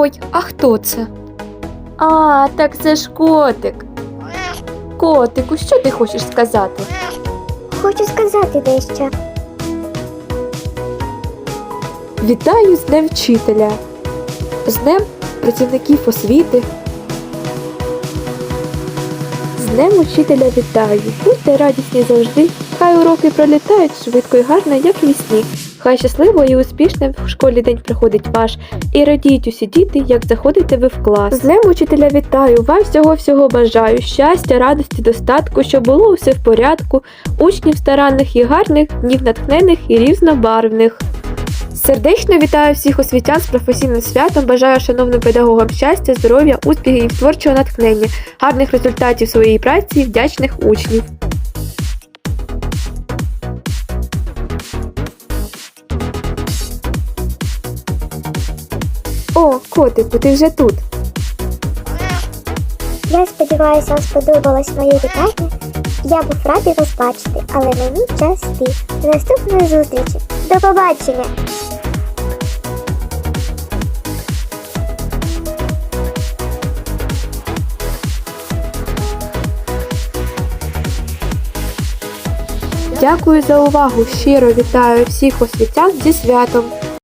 Ой, а хто це? А, так це ж котик. Котику, що ти хочеш сказати? Хочу сказати дещо. Вітаю з Днем вчителя, з Днем працівників освіти. З Днем учителя вітаю. Будьте радісні завжди. Хай уроки пролітають швидко і гарно, як вісні. Хай щасливо і успішним в школі день приходить ваш. І радіють усі діти, як заходите ви в клас. З Днем учителя вітаю, вам всього всього бажаю. Щастя, радості, достатку, щоб було все в порядку, учнів старанних і гарних, днів натхнених і різнобарвних. Сердечно вітаю всіх освітян з професійним святом. Бажаю шановним педагогам щастя, здоров'я, успіхів і творчого натхнення, гарних результатів своєї праці і вдячних учнів. Котику, ти вже тут. Я сподіваюся, вам сподобалось моє вітання. Я був радий вас бачити, але мені час йти. До наступної зустрічі. До побачення! Дякую за увагу. Щиро вітаю всіх освітян зі святом.